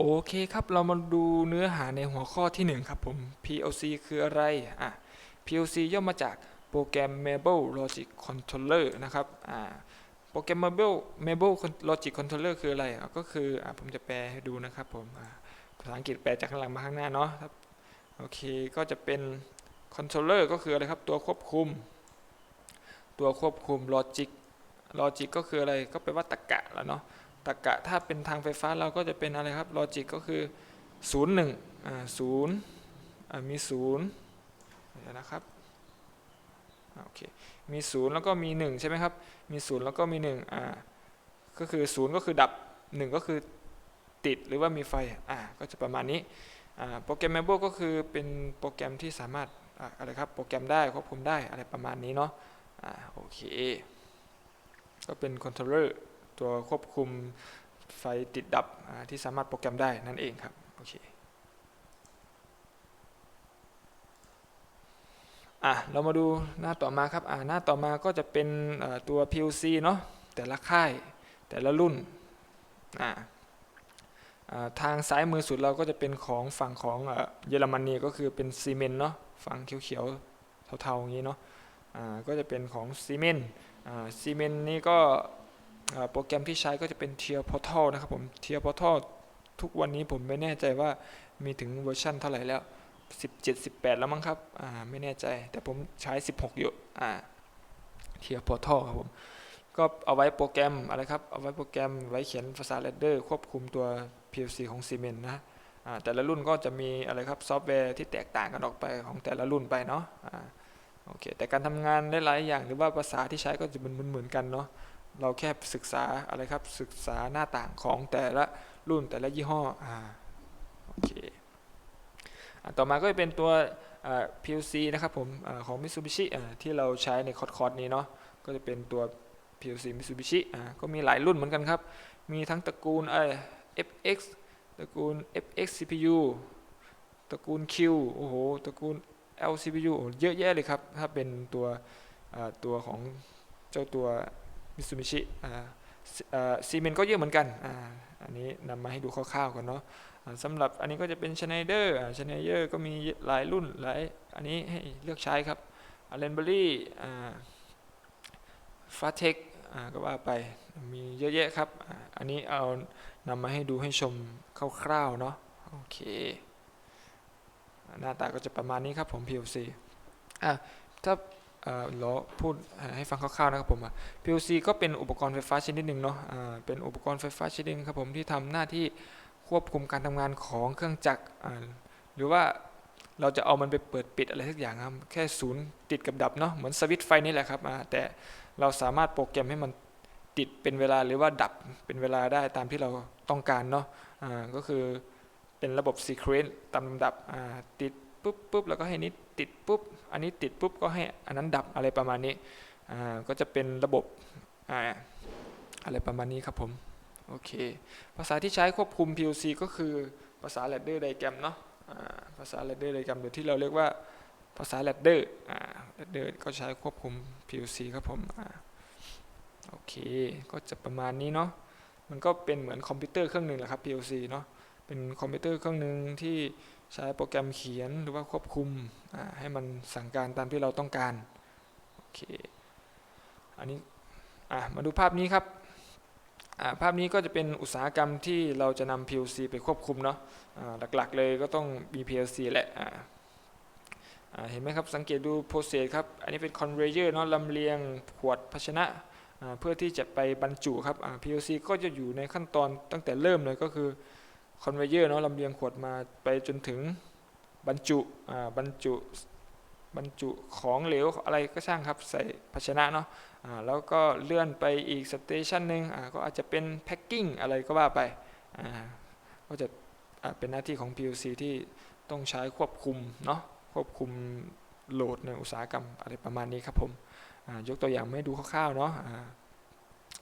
โอเคครับ เรามาดูเนื้อหาในหัวข้อที่ 1 ครับผม PLC คืออะไร อะ PLC ย่อมาจาก Programmable Logic Controller นะครับ อ่า Programmable Mable Logic Controller คืออะไร ก็คือ อะ ผมจะแปลให้ดูนะครับผมอะภาษาอังกฤษแปลจากข้างหลังมาข้างหน้าเนาะครับ โอเค ก็จะเป็น Controller ก็คืออะไรครับ ตัวควบคุม ตัวควบคุม Logic Logic ก็คืออะไร ก็แปลว่าตรรกะแล้วเนาะ ตรกะถ้าเป็นทางไฟฟ้าเราก็จะเป็นอะไรครับลอจิกก็คือ 0 1อ่าศูนย์อ่ามี0เดี๋ยวนะครับโอเคมี 0 แล้วก็มี 1 ใช่ไหมครับ มี 0 แล้วก็มี1อ่าก็คือ 0 ก็คือดับ 1 ก็คือติดหรือว่ามีไฟอ่าก็จะประมาณนี้อ่าโปรแกรม Mable ก็คือเป็นโปรแกรมที่สามารถอ่าอะไรครับโปรแกรมได้ควบคุมได้อะไรประมาณนี้เนาะอ่าโอเคก็เป็นคอนโทรลเลอร์ ตัวควบคุมไฟติดดับที่สามารถโปรแกรมได้นั่นเองครับโอเคอะเรามาดูหน้าต่อมาครับอ่าหน้าต่อมาก็จะเป็นตัว PLC เนาะแต่ละค่ายแต่ละรุ่นอ่าอ่าทางซ้ายมือสุดเราก็จะเป็นของฝั่งของเยอรมนีก็คือเป็นซีเมนต์เนาะฝั่งเขียวๆเทาๆอย่างนี้เนาะอ่าก็จะเป็นของซีเมนต์อ่าซีเมนต์นี่ก็ โปรแกรมที่ใช้ก็จะเป็น Tier Portal นะครับผม Tier Portal ทุกวันนี้ผมไม่แน่ใจว่ามีถึงเวอร์ชันเท่าไหร่แล้ว 17 18 แล้วมั้งครับ อ่า ไม่แน่ใจ แต่ผมใช้ 16 อยู่ อ่า Tier Portal ครับผม ก็เอาไว้โปรแกรมอะไรครับ เอาไว้โปรแกรมไว้เขียนภาษา Ladder ควบคุมตัว PLC ของ Siemens นะแต่ละรุ่นก็จะมีอะไรครับซอฟต์แวร์ที่แตกต่างกันออกไปของแต่ละรุ่นไปเนาะอ่าโอเค แต่การทำงานหลายๆอย่างหรือว่าภาษาที่ใช้ก็จะเหมือนเหมือนกันเนาะ เราแค่ศึกษาอะไรครับศึกษาหน้าต่างของแต่ละรุ่นแต่ละยี่ห้ออ่าโอเคอต่อมาก็จะเป็นตัวอ่า PLC นะครับผมอาของ Mitsubishi อ่าที่เราใช้ในคอร์สคอร์สนี้เนาะก็จะเป็นตัว PLC Mitsubishi อ่าก็มีหลายรุ่นเหมือนกันครับ มีทั้งตระกูลเอ่อ FX ตระกูล FX CPU ตระกูล Q โอ้โหตระกูล L CPU เยอะแยะเลยครับ ถ้าเป็นตัวอ่าตัวของเจ้าตัว มิตซูบิชิซีเมนก็เยอะเหมือนกันอ,อันนี้นำมาให้ดูคร่าวๆก่อนเนาะสำหรับอันนี้ก็จะเป็นช n นเดอร์ช n นเดอร์ก็มีหลายรุ่นหลายอันนี้ให้เลือกใช้ครับอ l เลนเบอรี่ฟาเทคก็ว่าไปมีเยอะแยะครับอ,อันนี้เอานำมาให้ดูให้ชมคร่าวๆเนาะโอเคหน้าตาก็จะประมาณนี้ครับผม PLC อะถ้า เอ่อเราพูดให้ฟังคร่าวๆนะครับผม PLC ก็เป็นอุปกรณ์ไฟฟ้าชนิดหนึ่งเนาะเป็นอุปกรณ์ไฟฟ้าชนิดหนึงครับผมที่ทำหน้าที่ควบคุมการทำงานของเครื่องจักรหรือว่าเราจะเอามันไปเปิดปิดอะไรสักอย่างครับแค่ศูนย์ติดกับดับเนาะเหมือนสวิตช์ไฟนี่แหละครับแต่เราสามารถโปรแกรมให้มันติดเป็นเวลาหรือว่าดับเป็นเวลาได้ตามที่เราต้องการเนาะอ่าก็คือเป็นระบบ sequence ตามลำดับติด ปุ๊บปุ๊บแล้วก็ให้นิดติดปุ๊บอันนี้ติดปุ๊บก็ให้อันนั้นดับอะไรประมาณนี้อ่าก็จะเป็นระบบอ่าอะไรประมาณนี้ครับผมโอเคภาษาที่ใช้ควบคุม PLC ก็คือภาษา Ladder Diagram เนาะอ่าภาษา Ladder Diagram หรือที่เราเรียกว่าภาษา Ladder อ่า Ladder ก็ใช้ควบคุม PLC ครับผมอ่าโอเค ก็จะประมาณนี้เนาะ มันก็เป็นเหมือนคอมพิวเตอร์เครื่องหนึ่งแหละครับ PLC เนาะ เป็นคอมพิวเตอร์เครื่องหนึ่งที่ ใช้โปรแกรมเขียนหรือว่าควบคุมให้มันสั่งการตามที่เราต้องการโอเคอันนี้มาดูภาพนี้ครับภาพนี้ก็จะเป็นอุตสาหกรรมที่เราจะนำ PLC ไปควบคุมเนาะหลักๆเลยก็ต้องมี PLC แหละเห็นไหมครับสังเกตดูโปรเซสครับอันนี้เป็น conveyor เนาะลำเลียงขวดภาชนะเพื่อที่จะไปบรรจุครับ PLC ก็จะอยู่ในขั้นตอนตั้งแต่เริ่มเลยก็คือ คอนเวเยอร์เนาะลำเลียงขวดมาไปจนถึงบรรจุอ่าบรรจุบรรจุของเหลวอะไรก็ช่างครับใส่ภาชนะเนาะอ่าแล้วก็เลื่อนไปอีกสเตชันหนึ่งอ่าก็อาจจะเป็นแพ็คกิ้งอะไรก็ว่าไปอ่าก็จะอ่าเป็นหน้าที่ของ PLC ที่ต้องใช้ควบคุมเนาะควบคุมโหลดในอุตสาหกรรมอะไรประมาณนี้ครับผมยกตัวอย่างไม่ดูคร่าวๆเนาะ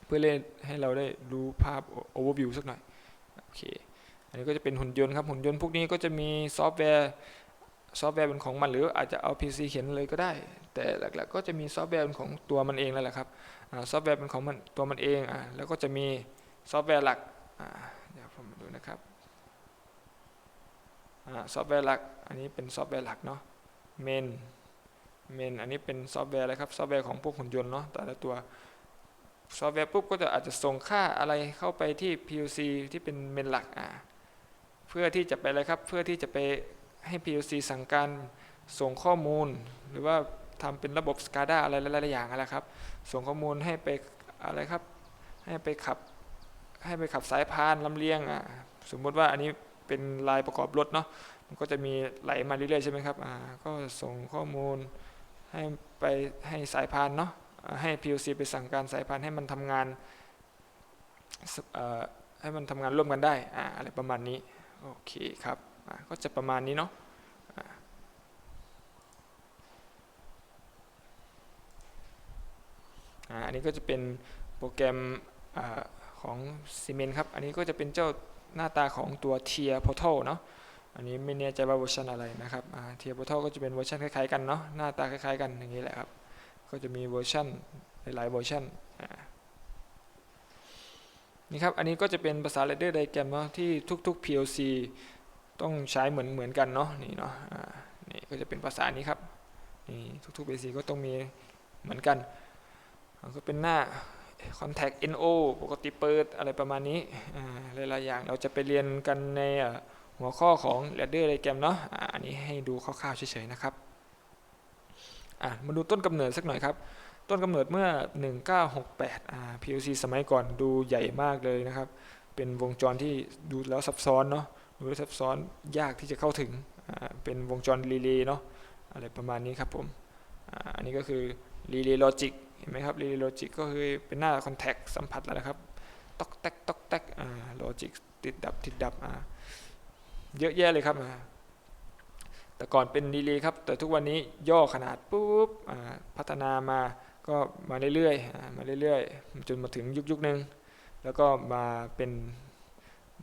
เพื่อเล่นให้เราได้ดูภาพโอเวอร์วิวสักหน่อยโอเค อันนี้ก็จะเป็นหุ่นยนต์ครับหุ่นยนต์พวกนี้ก็จะมีซอฟต์แวร์ซอฟต์แวร์เป็นของมันหรืออาจจะเอา PC เขียนเลยก็ได้ แต่หลักๆก็จะมีซอฟต์แวร์เป็นของตัวมันเองแล้วแหละครับซอฟต์แวร์เป็นของมันตัวมันเองอ่าแล้วก็จะมีซอฟต์แวร์หลักอ่าเดี๋ยวผมดูนะครับซอฟต์แวร์หลักอันนี้เป็นซอฟต์แวร์หลักเนาะเมนเมนอันนี้เป็นซอฟต์แวร์อะไรครับซอฟต์แวร์ของพวกหุ่นยนต์เนาะแต่ละตัวซอฟต์แวร์ปุ๊บก็จะอาจจะส่งค่าอะไรเข้าไปที่ PLC ที่เป็นเมนหลักอ่า พื่อที่จะไปอะไรครับ เพื่อที่จะไปให้ PLC สั่งการส่งข้อมูล หรือว่าทำเป็นระบบ SCADA อะไรหลายๆอย่างอะไรครับ ส่งข้อมูลให้ไปอะไรครับ ให้ไปขับให้ไปขับสายพานลำเลียงอ่าสมมุติว่าอันนี้เป็นลายประกอบรถเนาะมันก็จะมีไหลมาเรื่อยๆใช่ไหมครับอ่าก็ส่งข้อมูลให้ไปให้สายพานเนาะให้ PLC ไปสั่งการสายพานให้มันทำงานให้มันทำงานร่วมกันได้อ่าอะไรประมาณนี้ โอเคครับก็จะประมาณนี้เนาะอันนี้ก็จะเป็นโปรแกรมอของซีเมนครับ อันนี้ก็จะเป็นเจ้าหน้าตาของตัว Tier Portal เนาะ อันนี้ไม่แน่ใจว่าเวอร์ชันอะไรนะครับอ่า Tier Portal ก็จะเป็นเวอร์ชันคล้ายๆกันเนาะ หน้าตาคล้ายๆกันอย่างนี้แหละครับ ก็จะมีเวอร์ชันหลายๆเวอร์ชัน นี่ครับ อันนี้ก็จะเป็นภาษา Ladder Diagram เนาะที่ทุก ๆ PLC ต้องใช้เหมือนเหมือนกันเนาะนี่เนาะอ่านี่ก็จะเป็นภาษานี้ครับนี่ทุกๆ PLC ก็ต้องมีเหมือนกันก็เป็นหน้า contact no ปกติเปิดอะไรประมาณนี้อ่าหลายๆอย่างเราจะไปเรียนกันในหัวข้อของ ladder diagram เนาะอ่าอันนี้ให้ดูคร่าวๆเฉยๆนะครับอะมาดูต้นกำเนิดสักหน่อยครับ ต้นกำเนิดเมื่อ 1968อ่า PLC สมัยก่อนดูใหญ่มากเลยนะครับ เป็นวงจรที่ดูแล้วซับซ้อนเนาะดูแล้วซับซ้อนยากที่จะเข้าถึงอ่าเป็นวงจรรีเลย์เนาะอะไรประมาณนี้ครับผมอ่าอันนี้ก็คือรีเลย์ลอจิกเห็นไหมครับรีเลย์ลอจิกก็คือเป็นหน้าคอนแทคสัมผัสแล้วนะครับตอกแตกตอกแตกอ่าลอจิกติดดับติดดับอ่าเยอะแยะเลยครับอ่าแต่ก่อนเป็นรีเลย์ครับ แต่ทุกวันนี้ย่อขนาดปุ๊บอ่าพัฒนามา ก็มาเรื่อยๆมาเรื่อยๆจนมาถึงยุคยุคหนึ่งแล้วก็มาเป็น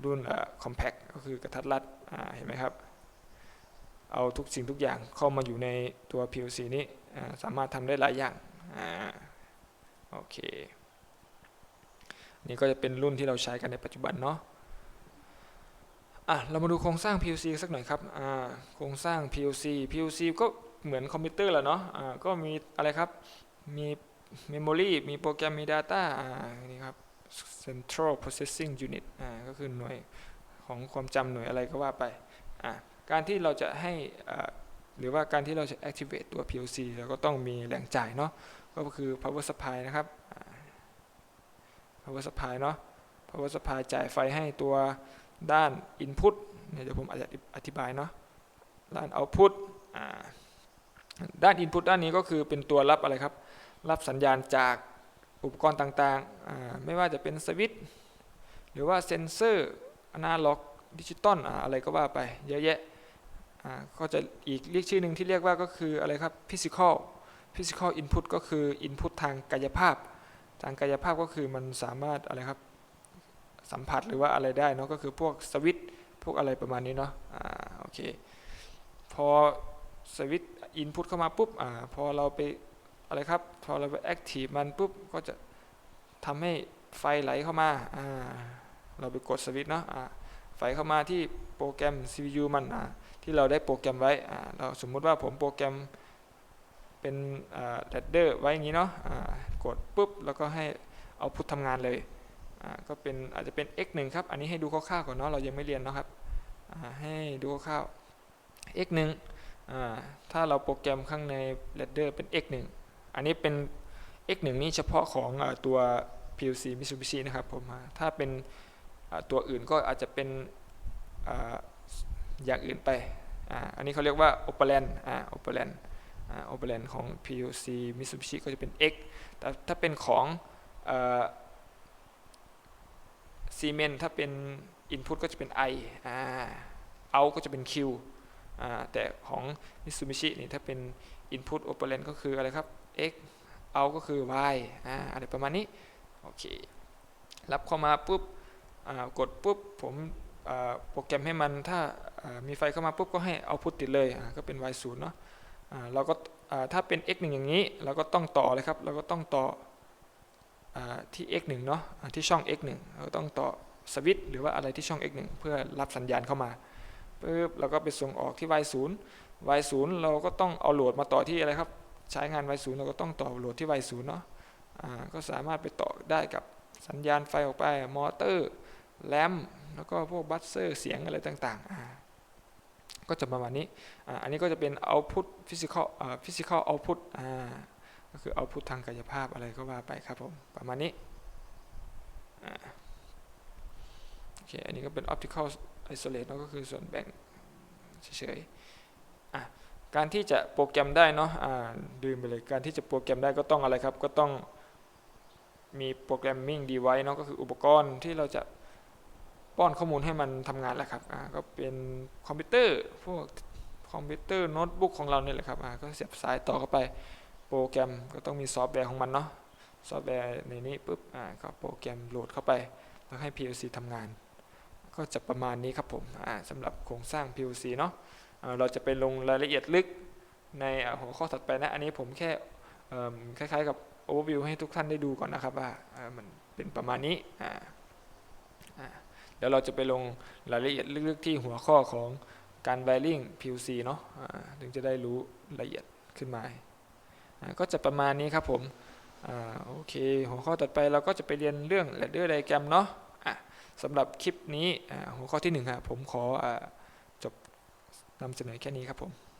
รุ่นอ่าคอมแพคก็คือกระทัดรัดเห็นไหมครับ เอาทุกสิ่งทุกอย่างเข้ามาอยู่ในตัว PLC นี้สามารถทำได้หลายอย่างอโอเค นี่ก็จะเป็นรุ่นที่เราใช้กันในปัจจุบันเนาะอะเรามาดูโครงสร้าง PLC สักหน่อยครับอ่าโครงสร้าง PLC PLC ก็เหมือนคอมพิวเตอร์แหละเนาะอ่าก็มีอะไรครับ มีเมมโมรีมีโปรแกรมมี Data อ่านี่ครับ Central Processing Unit อ่าก็คือหน่วยของความจำหน่วยอะไรก็ว่าไปอ่าการที่เราจะให้อ่าหรือว่าการที่เราจะ activate ตัว PLC เราก็ต้องมีแหล่งจ่ายเนาะก็คือ power supply นะครับ power supply เนาะ power supply จ่ายไฟให้ตัวด้าน input เดี๋ยวผมอาจจะอธิบายเนาะด้าน output ด้าน input ด้านนี้ก็คือเป็นตัวรับอะไรครับ รับสัญญาณจากอุปกรณ์ต่างๆ ไม่ว่าจะเป็นสวิตช์หรือว่าเซนเซอร์อนาล็อกดิจิตอลอะไรก็ว่าไปเยอะแยะก็จะอีกเรียกชื่อหนึ่งที่เรียกว่าก็คืออะไรครับ physical physical input ก็คือ input ทางกายภาพ ทางกายภาพก็คือมันสามารถอะไรครับสัมผัสหรือว่าอะไรได้เนาะก็คือพวกสวิตพวกอะไรประมาณนี้เนาะอ่าโอเคพอสวิตช์ input เข้ามาปุ๊บอ่าพอเราไป อะไรครับ พอเราไป active มันปุ๊บก็จะทำให้ไฟไหลเข้ามาอ่าเราไปกดสวิตช์เนาะอ่าไฟเข้ามาที่โปรแกรม CPU มันอ่าที่เราได้โปรแกรมไว้อ่าเราสมมุติว่าผมโปรแกรมเป็นแรดเดอร์ไว้อย่างนี้เนาะะกดปุ๊บแล้วก็ให้เอาพุททำงานเลยอ่าก็เป็นอาจจะเป็น x 1ครับ อันนี้ให้ดูคร่าวๆก่อนเนาะ เรายังไม่เรียนเนาะครับอ่าให้ดูคร่าวๆ x 1อ่าถ้าเราโปรแกรมข้างใน ladder เป็น x 1 อันนี้เป็น x 1 นี่เฉพาะของอตัว PLC Mitsubishi นะครับผมถ้าเป็นตัวอื่นก็อาจจะเป็นออย่างอื่นไปอ,อันนี้เขาเรียกว่า operand operand operand ของ PLC Mitsubishi ก็จะเป็น x แต่ถ้าเป็นของเอ่อ Siemens ถ้าเป็น input ก็จะเป็น i อ่า out ก็จะเป็น q แต่ของ Mitsubishi นี่ถ้าเป็น input operand ก็คืออะไรครับ x out ก็คือ y อ่าอะไรประมาณนี้ โอเค รับเข้ามาปุ๊บกดปุ๊บ ผมโปรแกรมให้มันถ้ามีไฟเข้ามาปุ๊บก็ให้เอาพุทติดเลยก็เป็น y 0เนาะเราก็ถ้าเป็น x 1อย่างนี้ เราก็ต้องต่อเลยครับ เราก็ต้องต่อที่ x 1เนาะที่ช่อง x 1เราต้องต่อสวิตช์หรือว่าอะไรที่ช่อง x 1เพื่อรับสัญญาณเข้ามาปึ๊บเราก็ไปส่งออกที่ Y0 Y0 เราก็ต้องเอาโหลดมาต่อที่อะไรครับ ใช้งาน Y0 เราก็ต้องต่อโหลดที่ Y0 เนาะอ่าก็สามารถไปต่อได้กับสัญญาณไฟออกไป มอเตอร์แรมแล้วก็พวกบัสเซอร์เสียงอะไรต่างๆ ก็จะประมาณนี้อ,อันนี้ก็จะเป็น output physical physical output ก็คือ output ทางกายภาพอะไรก็ว่าไปครับผม ประมาณนี้โอเค อันนี้ก็เป็น optical isolate ก็คือส่วนแบ่งเฉยๆ การที่จะโปรแกรมได้เนาะอ่าลืมไปเลยการที่จะโปรแกรมได้ก็ต้องอะไรครับ ก็ต้องมีโปรแกรมมิ่ง device เนาะก็คืออุปกรณ์ที่เราจะป้อนข้อมูลให้มันทำงานแหละครับอ่าก็เป็นคอมพิวเตอร์พวกคอมพิวเตอร์โน้ตบุ๊กของเราเนี่ยแหละครับอ่าก็เสียบสายต่อเข้าไปโปรแกรมก็ต้องมีซอฟต์แวร์ของมันเนาะซอฟต์แวร์ในนี้ปุ๊บอ่าก็โปรแกรมโหลดเข้าไปแล้วให้ PLC ทำงาน ก็จะประมาณนี้ครับผมอ่าสำหรับโครงสร้าง PLC เนาะ เราจะไปลงรายละเอียดลึกในหัวข้อถัดไปนะ อันนี้ผมแค่คล้ายๆกับ overview ให้ทุกท่านได้ดูก่อนนะครับว่ามันเป็นประมาณนี้อ่าอ่าเดี๋ยวเราจะไปลงรายละเอียดลึกๆที่หัวข้อของการ wiring PLC เนาะถึงจะได้รู้ละเอียดขึ้นมา ก็จะประมาณนี้ครับผมอโอเค หัวข้อต่อไปเราก็จะไปเรียนเรื่อง ladder diagram เนาะสำหรับคลิปนี้หัวข้อที่หนึ่งครับผมขออ นำเสนอแค่นี้ครับผม